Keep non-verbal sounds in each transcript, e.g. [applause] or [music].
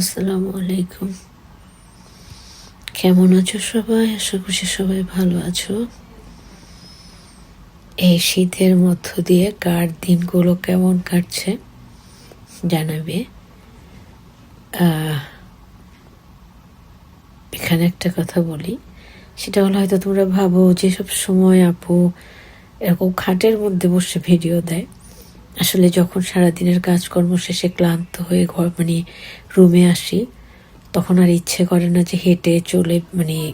আসসালামু আলাইকুম। কেমন আছো সবাই? আশা করছি সবাই ভালো আছো। এই শীতের মধ্য দিয়ে কার দিনগুলো কেমন কাটছে জানাবে। এখানে একটা কথা বলি। সেটা হলো হয়তো তোমরা ভাবো যে সব সময় আপু এরকম খাটের মধ্যে বসে ভিডিও দেয়। আসলে যখন সারাদিনের কাজকর্ম শেষে ক্লান্ত হয়ে ঘর মানে রুমে আসি, তখন আর ইচ্ছে করে না যে হেঁটে চলে মানে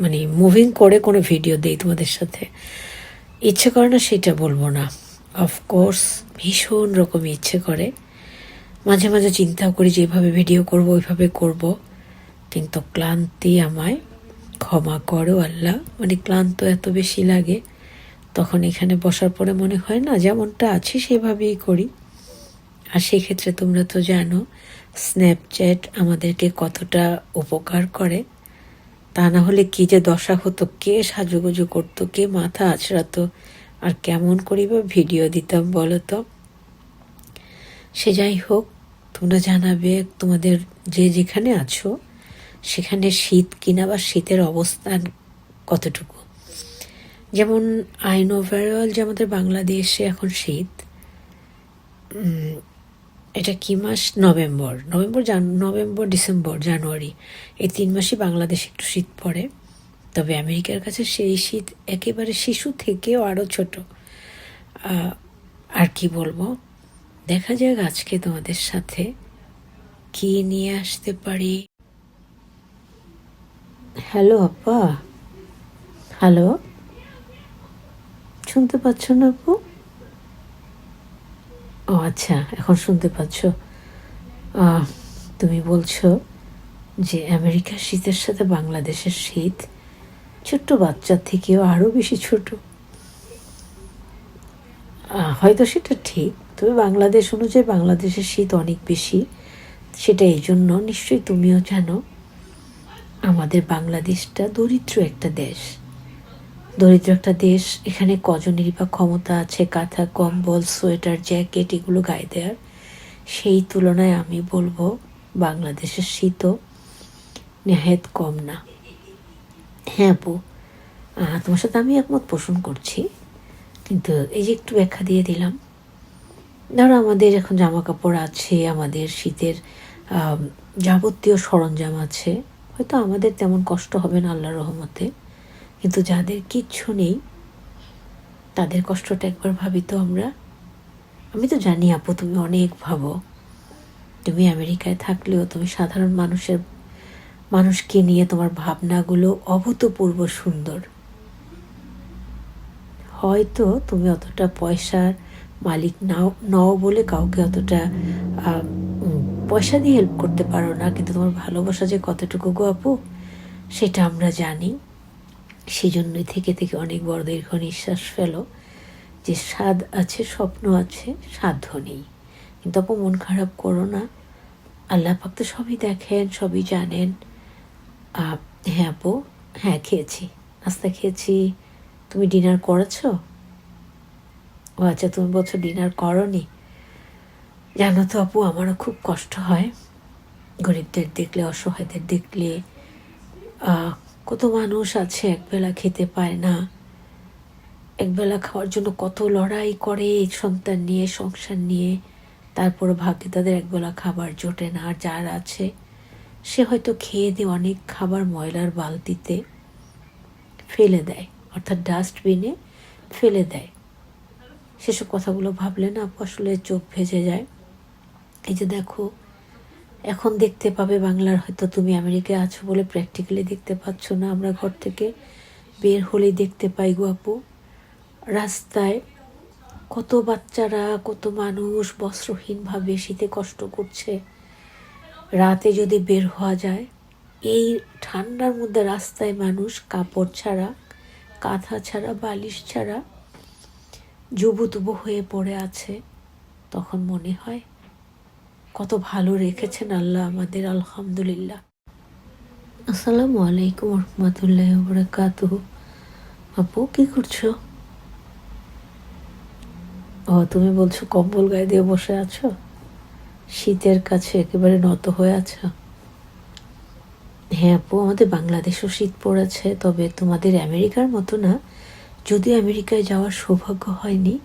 মানে মুভিং করে কোনো ভিডিও দেই তোমাদের সাথে। ইচ্ছে করে না সেটা বলব না। অফকোর্স ভীষণ রকম ইচ্ছে করে। মাঝে মাঝে চিন্তাও করি যে যেভাবে ভিডিও করব, ওইভাবে করব। কিন্তু ক্লান্তি আমায়, ক্ষমা করো আল্লাহ। মানে ক্লান্ত এত বেশি লাগে। তখন এখানে বসার পরে মনে হয়, না, যেমনটা আছে সেভাবেই করি। আর সেক্ষেত্রে তোমরা তো জানো স্ন্যাপচ্যাট আমাদেরকে কতটা উপকার করে। তা না হলে কি যে দশা হতো, কে সাজুগুজু করতো, কে মাথা আছড়াতো, আর কেমন করি বা ভিডিও দিতাম বলো তো? সে যাই হোক, তোমরা জানাবে তোমাদের যে যেখানে আছো, সেখানে শীত কিনা বা শীতের অবস্থান কতটুকু? যেমন আইন ওভারঅল যে আমাদের বাংলাদেশে এখন শীত এটা কি মাস? নভেম্বর। নভেম্বর, জান, নভেম্বর, ডিসেম্বর, জানুয়ারি। এই তিন মাসই বাংলাদেশে একটু শীত পড়ে। তবে আমেরিকার কাছে সেই শীত একেবারে শিশু থেকেও আরও ছোট। আর কি বলব? দেখা যাক আজকে তোমাদের সাথে কি নিয়ে আসতে পারি। হ্যালো, আপা। হ্যালো? শুনতে পাচ্ছ না আপু? ও আচ্ছা এখন শুনতে পাচ্ছ। তুমি বলছো যে আমেরিকার শীতের সাথে বাংলাদেশের শীত ছোট্ট বাচ্চার থেকেও আরও বেশি ছোট। হয়তো সেটা ঠিক, তবে বাংলাদেশ অনুযায়ী বাংলাদেশের শীত অনেক বেশি, সেটা এই জন্য নিশ্চয়ই তুমিও জানো, আমাদের বাংলাদেশটা দরিদ্র একটা দেশ। দরিদ্র একটা দেশ, এখানে কজনেরই বা ক্ষমতা আছে কাঁথা কম্বল, সোয়েটার, জ্যাকেট, এগুলো গায়ে দেওয়ার। সেই তুলনায় আমি বলব বাংলাদেশের শীতও নেহায়ত কম না। হ্যাঁ আপু তোমার সাথে আমি একমত পোষণ করছি। কিন্তু এই যে একটু ব্যাখ্যা দিয়ে দিলাম। ধরো আমাদের এখন জামা কাপড় আছে, আমাদের শীতের যাবতীয় সরঞ্জাম আছে। হয়তো আমাদের তেমন কষ্ট হবে না আল্লাহর রহমতে। কিন্তু যাদের কিচ্ছু নেই, তাদের কষ্টটা একবার ভাবি তো আমরা। আমি তো জানি আপু, তুমি অনেক ভাবো। তুমি আমেরিকায় থাকলেও তুমি সাধারণ মানুষের, মানুষকে নিয়ে তোমার ভাবনাগুলো অভূতপূর্ব সুন্দর। হয়তো তুমি অতটা পয়সার মালিক নাও নাও বলে কাউকে অতটা পয়সা দিয়ে হেল্প করতে পারো না, কিন্তু তোমার ভালোবাসা যে কতটুকু গো আপু, সেটা আমরা জানি। সেই জন্যই থেকে থেকে অনেক বড় দীর্ঘ নিঃশ্বাস ফেলো যে স্বাদ আছে, স্বপ্ন আছে, সাধ্য নেই। কিন্তু আপু, মন খারাপ করো না। আল্লাহ পাক তো সবই দেখেন, সবই জানেন। হ্যাঁ আপু হ্যাঁ খেয়েছি। নাস্তা খেয়েছি। তুমি ডিনার করেছ? ও আচ্ছা তুমি বলছো ডিনার করনি। জানো তো আপু, আমারও খুব কষ্ট হয়। গরিবদের দেখলে, অসহায়দের দেখলে কত মানুষ আছে একবেলা খেতে পায় না। একবেলা খাওয়ার জন্য কত লড়াই করে সন্তান নিয়ে, সংসার নিয়ে। তারপর ভাগ্যে তাদের একবেলা খাবার জোটে না। আর যার আছে, সে হয়তো খেয়ে দিয়ে অনেক খাবার ময়লার বালতিতে ফেলে দেয়। অর্থাৎ ডাস্টবিনে ফেলে দেয়। সেসব কথাগুলো ভাবলে না আসলে চোখ ভেজে যায়। এই যে দেখো এখন দেখতে পাবে বাংলার হয়তো তুমি আমেরিকায় আছো বলে প্র্যাকটিক্যালি দেখতে পাচ্ছ না। আমরা ঘর থেকে বের হলেই দেখতে পাই গো আপু। রাস্তায় কত বাচ্চারা, কত মানুষ বস্ত্রহীনভাবে শীতে কষ্ট করছে। রাতে যদি বের হওয়া যায়, এই ঠান্ডার মধ্যে রাস্তায় মানুষ কাপড় ছাড়া, কাঁথা ছাড়া, বালিশ ছাড়া জুবুতুবু হয়ে পড়ে আছে, তখন মনে হয় কত ভালো রেখেছেন আল্লাহ আমাদের, আলহামদুলিল্লাহ। আসসালামু আলাইকুম রহমতুল্লাহ বরকাত আপু, কি করছ? ও, তুমি বলছো কম্বল গায়ে দিয়ে বসে আছো? শীতের কাছে একেবারে নত হয়ে আছো? হ্যাঁ আপু, আমাদের বাংলাদেশও শীত পড়েছে, তবে তোমাদের আমেরিকার মতো না। যদি আমেরিকায় যাওয়ার সৌভাগ্য হয়নি,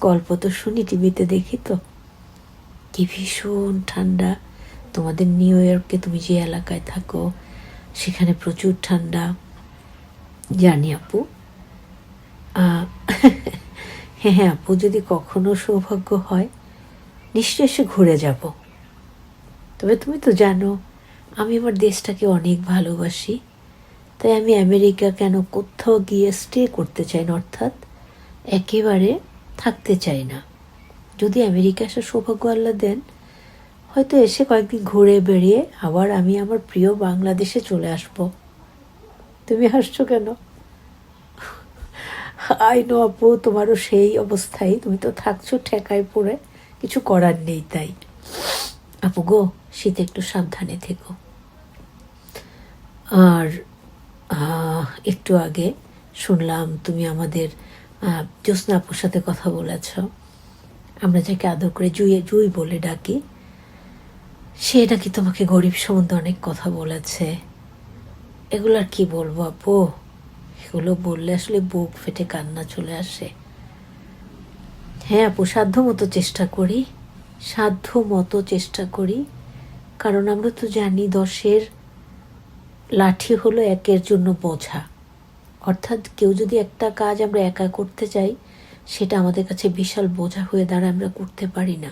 গল্প তো শুনি, টিভিতে দেখি তো। কি ভীষণ ঠান্ডা। তোমাদের নিউ ইয়র্কে তুমি যে এলাকায় থাকো, সেখানে প্রচুর ঠান্ডা। জানি আপু। [laughs] হ্যাঁ হ্যাঁ আপু, যদি কখনো সৌভাগ্য হয় নিশ্চয় এসে ঘুরে যাব। তবে তুমি তো জানো, আমি আমার দেশটাকে অনেক ভালোবাসি। তাই আমি আমেরিকা কেন কোথাও গিয়ে স্টে করতে চাই না, অর্থাৎ একেবারে থাকতে চাই না। যদি আমেরিকা আসার সৌভাগ্য আল্লাহ দেন, হয়তো এসে কয়েকদিন ঘুরে বেরিয়ে আবার আমি আমার প্রিয় বাংলাদেশে চলে আসব। তুমি হাসছো কেন? আই নো আপু, তোমারও সেই অবস্থায় তুমি তো থাকছো ঠেকায় পড়ে। কিছু করার নেই তাই। আপু গো, শীতে একটু সাবধানে থেকো। আর একটু আগে শুনলাম তুমি আমাদের জ্যোৎস্না আপুর সাথে কথা বলেছ। আমরা যাকে আদর করে জুই জুই বলে ডাকি, সে নাকি তোমাকে গরিব সম্বন্ধে অনেক কথা বলেছে। এগুলো আর কি বলব আপু? এগুলো বললে আসলে বুক ফেটে কান্না চলে আসে। হ্যাঁ আপু সাধ্য মতো চেষ্টা করি সাধ্য মতো চেষ্টা করি। কারণ আমরা তো জানি দশের লাঠি হলো একের জন্য বোঝা। অর্থাৎ কেউ যদি একটা কাজ আমরা একা করতে চাই সেটা আমাদের কাছে বিশাল বোঝা হয়ে দাঁড়ায়, আমরা করতে পারি না।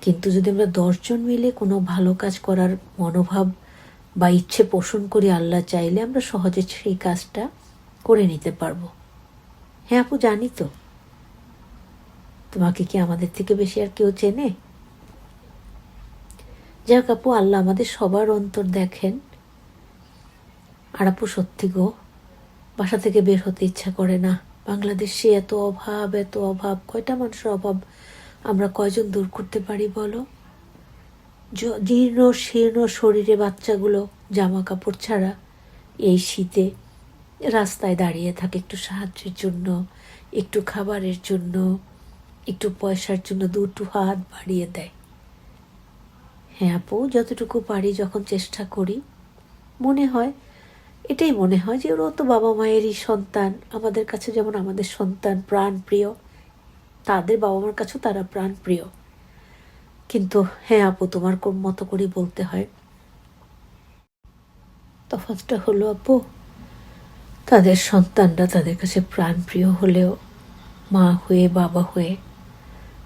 কিন্তু যদি আমরা দশজন মিলে কোনো ভালো কাজ করার মনোভাব বা ইচ্ছে পোষণ করি আল্লাহ চাইলে, আমরা সহজে সেই কাজটা করে নিতে পারব। হ্যাঁ আপু, জানি তো। তোমাকে কি আমাদের থেকে বেশি আর কেউ চেনে? যাক আপু, আল্লাহ আমাদের সবার অন্তর দেখেন। আর আপু, সত্যি গো, বাসা থেকে বের হতে ইচ্ছা করে না। বাংলাদেশে এত অভাব এত অভাব, কয়টা মানুষের অভাব আমরা কয়জন দূর করতে পারি বলো? জীর্ণ, শীর্ণ শরীরে বাচ্চাগুলো জামা কাপড় ছাড়া এই শীতে রাস্তায় দাঁড়িয়ে থাকে একটু সাহায্যের জন্য, একটু খাবারের জন্য, একটু পয়সার জন্য দুটো হাত বাড়িয়ে দেয়। হ্যাঁ আপু, যতটুকু পারি যখন চেষ্টা করি। মনে হয় এটাই মনে হয় যে ওরা তো বাবা মায়েরই সন্তান। আমাদের কাছে যেমন আমাদের সন্তান প্রাণ প্রিয়, তাদের বাবা মার কাছেও তারা প্রাণ প্রিয়। কিন্তু হ্যাঁ আপু, তোমার মতো করে বলতে হয়। তফাৎটা হলো, আপু, তাদের সন্তানরা তাদের কাছে প্রাণ প্রিয় হলেও, মা হয়ে, বাবা হয়ে,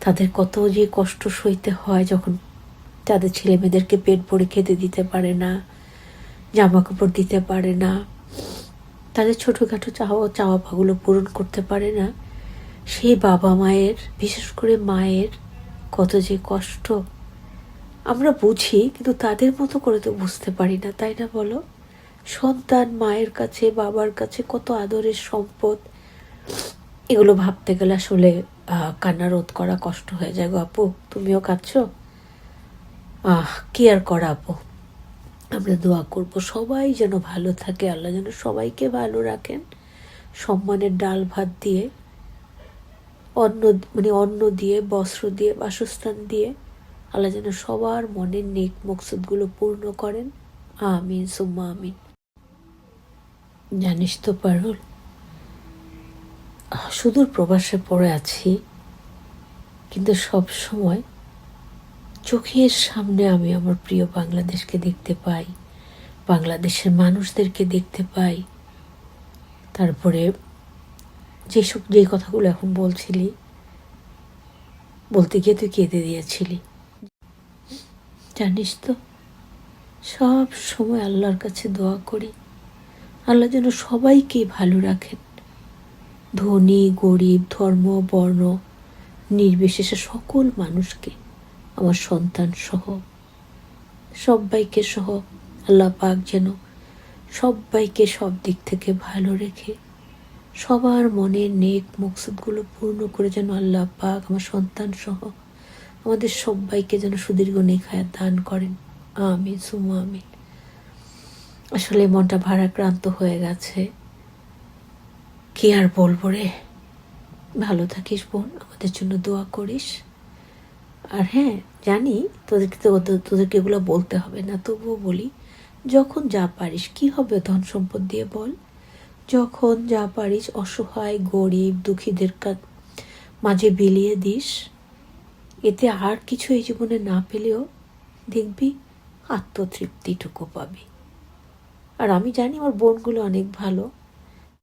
তাদের কত যে কষ্ট সইতে হয় যখন তাদের ছেলে মেয়েদেরকে পেট ভরে খেতে দিতে পারে না। জামা কাপড় দিতে পারে না। তাদের ছোটোখাটো চাওয়া চাওয়া পাগুলো পূরণ করতে পারে না। সেই বাবা মায়ের, বিশেষ করে মায়ের কত যে কষ্ট। আমরা বুঝি, কিন্তু তাদের মতো করে তো বুঝতে পারি না, তাই না বলো? সন্তান মায়ের কাছে, বাবার কাছে কত আদরের সম্পদ। এগুলো ভাবতে গেলে আসলে কান্না রোধ করা কষ্ট হয়ে যায় গো আপু। তুমিও কাঁদছো? আহ, কি আর করা আপু? আমরা দোয়া করব, সবাই যেন ভালো থাকে, আল্লাহ যেন সবাইকে ভালো রাখেন। সম্মানের ডাল ভাত দিয়ে, অন্ন মানে অন্ন দিয়ে, বস্ত্র দিয়ে, বাসস্থান দিয়ে, আল্লাহ যেন সবার মনের নেক মকসুদগুলো পূর্ণ করেন। আমিন, সুম্মা আমিন। জানিস তো পারুল, সুদূর প্রবাসে পড়ে আছি, কিন্তু সব সময় চোখের সামনে আমি আমার প্রিয় বাংলাদেশকে দেখতে পাই, বাংলাদেশের মানুষদেরকে দেখতে পাই। তারপরে যেসব যে কথাগুলো এখন বলছিলি, বলতে গিয়ে তুই কেঁদে দিয়েছিলি। জানিস তো, সব সময় আল্লাহর কাছে দোয়া করি, আল্লাহ যেন সবাইকে ভালো রাখেন। ধনী, গরিব, ধর্ম, বর্ণ, নির্বিশেষে সকল মানুষকে আমার সন্তান সহ সবাইকে সহ আল্লাহ পাক যেন সবাইকে সব দিক থেকে ভালো রেখে সবার মনের নেক মকসুদগুলো পূর্ণ করে যেন আল্লাহ পাক আমার সন্তান সহ আমাদের সবাইকে যেন সুদীর্ঘ নেখায় দান করেন। আমিন সুমা আমিন। আসলে মনটা ভারাক্রান্ত হয়ে গেছে। কি আর বলব রে? ভালো থাকিস বোন, আমাদের জন্য দোয়া করিস। আর হ্যাঁ জানি তোদেরকে তো তোদেরকে এগুলো বলতে হবে না, তবুও বলি, যখন যা পারিস, কি হবে ধন সম্পদ দিয়ে বল? যখন যা পারিস, অসহায়, গরিব, দুঃখীদের মাঝে বিলিয়ে দিস। এতে আর কিছু এই জীবনে না পেলেও দেখবি আত্মতৃপ্তিটুকু পাবি। আর আমি জানি আমার বোনগুলো অনেক ভালো।